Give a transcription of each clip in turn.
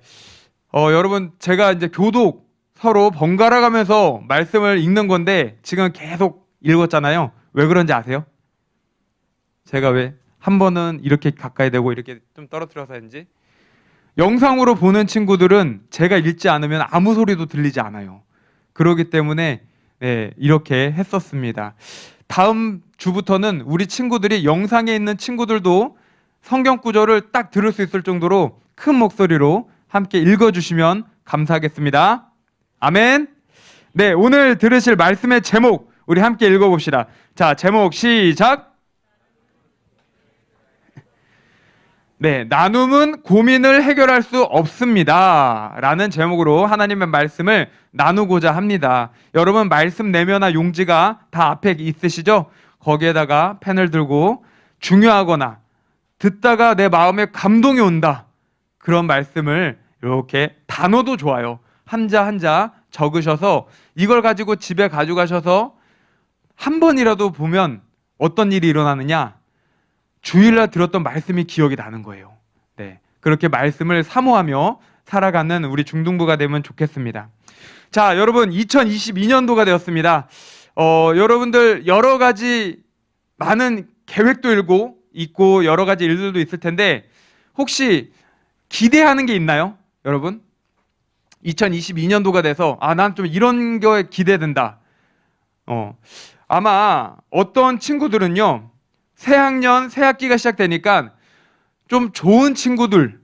네. 어, 여러분, 제가 이제 교독 서로 번갈아 가면서 말씀을 읽는 건데 지금 계속 읽었잖아요. 왜 그런지 아세요? 제가 왜 한 번은 이렇게 가까이 대고 이렇게 좀 떨어뜨려서 했는지 영상으로 보는 친구들은 제가 읽지 않으면 아무 소리도 들리지 않아요. 그러기 때문에 네, 이렇게 했었습니다. 다음 주부터는 우리 친구들이 영상에 있는 친구들도 성경 구절을 딱 들을 수 있을 정도로 큰 목소리로 함께 읽어주시면 감사하겠습니다. 아멘. 네, 오늘 들으실 말씀의 제목 우리 함께 읽어봅시다. 자, 제목 시작. 네, 나눔은 고민을 해결할 수 없습니다. 라는 제목으로 하나님의 말씀을 나누고자 합니다. 여러분, 말씀 내면화 용지가 다 앞에 있으시죠? 거기에다가 펜을 들고 중요하거나 듣다가 내 마음에 감동이 온다. 그런 말씀을 이렇게 단어도 좋아요. 한자 한자 적으셔서 이걸 가지고 집에 가져가셔서 한 번이라도 보면 어떤 일이 일어나느냐? 주일날 들었던 말씀이 기억이 나는 거예요. 네. 그렇게 말씀을 사모하며 살아가는 우리 중등부가 되면 좋겠습니다. 자, 여러분, 2022년도가 되었습니다. 어, 여러분들 여러 가지 많은 계획도 일고 있고 여러 가지 일들도 있을 텐데 혹시 기대하는 게 있나요? 여러분? 2022년도가 돼서 아, 난 좀 이런 거에 기대된다. 어. 아마 어떤 친구들은요. 새 학년, 새 학기가 시작되니까 좀 좋은 친구들,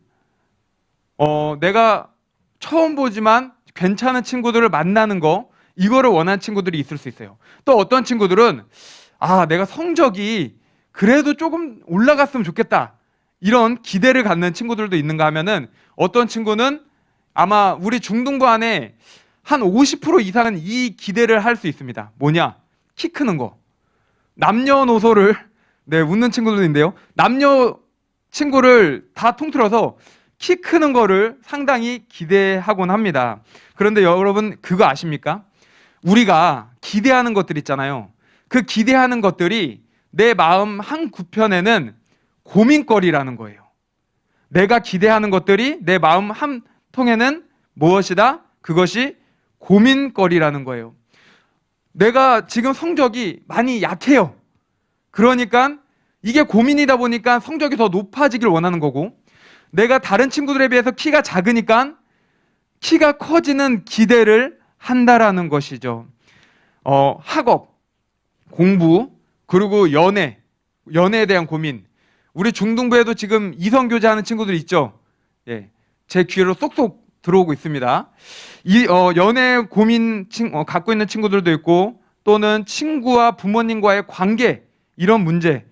어, 내가 처음 보지만 괜찮은 친구들을 만나는 거, 이거를 원하는 친구들이 있을 수 있어요. 또 어떤 친구들은, 아, 내가 성적이 그래도 조금 올라갔으면 좋겠다. 이런 기대를 갖는 친구들도 있는가 하면은 어떤 친구는 아마 우리 중등부 안에 한 50% 이상은 이 기대를 할 수 있습니다. 뭐냐? 키 크는 거. 남녀노소를 네, 웃는 친구들도 있는데요. 남녀 친구를 다 통틀어서 키 크는 거를 상당히 기대하곤 합니다. 그런데 여러분 그거 아십니까? 우리가 기대하는 것들 있잖아요. 그 기대하는 것들이 내 마음 한 구편에는 고민거리라는 거예요. 내가 기대하는 것들이 내 마음 한 통에는 무엇이다? 그것이 고민거리라는 거예요. 내가 지금 성적이 많이 약해요. 그러니까 이게 고민이다 보니까 성적이 더 높아지길 원하는 거고 내가 다른 친구들에 비해서 키가 작으니까 키가 커지는 기대를 한다라는 것이죠. 어, 학업, 공부, 그리고 연애, 연애에 대한 고민. 우리 중등부에도 지금 이성 교제하는 친구들 있죠. 예, 제 귀로 쏙쏙 들어오고 있습니다. 이 어, 연애 고민 친, 어, 갖고 있는 친구들도 있고 또는 친구와 부모님과의 관계 이런 문제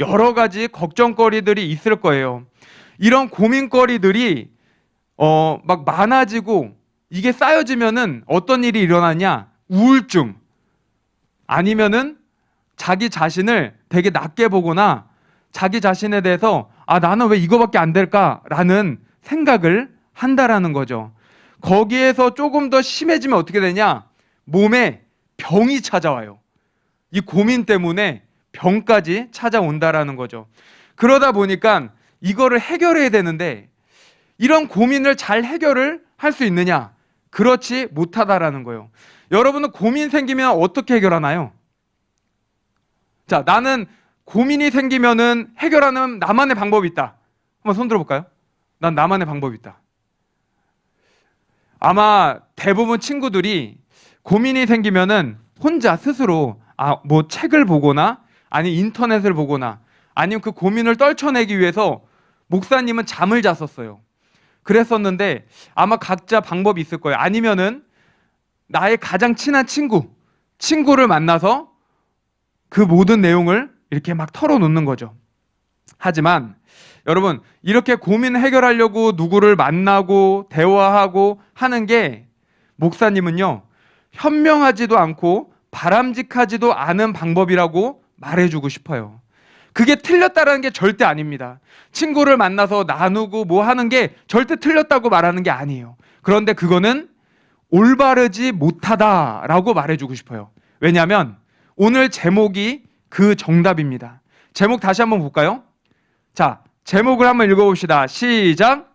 여러 가지 걱정거리들이 있을 거예요. 이런 고민거리들이 어, 막 많아지고 이게 쌓여지면은 어떤 일이 일어나냐? 우울증 아니면은 자기 자신을 되게 낮게 보거나 자기 자신에 대해서 아 나는 왜 이거밖에 안 될까라는 생각을 한다라는 거죠. 거기에서 조금 더 심해지면 어떻게 되냐? 몸에 병이 찾아와요. 이 고민 때문에 병까지 찾아온다라는 거죠. 그러다 보니까 이거를 해결해야 되는데 이런 고민을 잘 해결을 할 수 있느냐? 그렇지 못하다라는 거예요. 여러분은 고민 생기면 어떻게 해결하나요? 자, 나는 고민이 생기면은 해결하는 나만의 방법이 있다. 한번 손 들어 볼까요? 난 나만의 방법이 있다. 아마 대부분 친구들이 고민이 생기면은 혼자 스스로 아, 뭐 책을 보거나 아니 인터넷을 보거나 아니면 그 고민을 떨쳐내기 위해서 목사님은 잠을 잤었어요. 그랬었는데 아마 각자 방법이 있을 거예요. 아니면은 나의 가장 친한 친구, 친구를 만나서 그 모든 내용을 이렇게 막 털어놓는 거죠. 하지만 여러분 이렇게 고민 해결하려고 누구를 만나고 대화하고 하는 게 목사님은요 현명하지도 않고 바람직하지도 않은 방법이라고 말해주고 싶어요. 그게 틀렸다라는 게 절대 아닙니다. 친구를 만나서 나누고 뭐 하는 게 절대 틀렸다고 말하는 게 아니에요. 그런데 그거는 올바르지 못하다라고 말해주고 싶어요. 왜냐하면 오늘 제목이 그 정답입니다. 제목 다시 한번 볼까요? 자, 제목을 한번 읽어봅시다. 시작.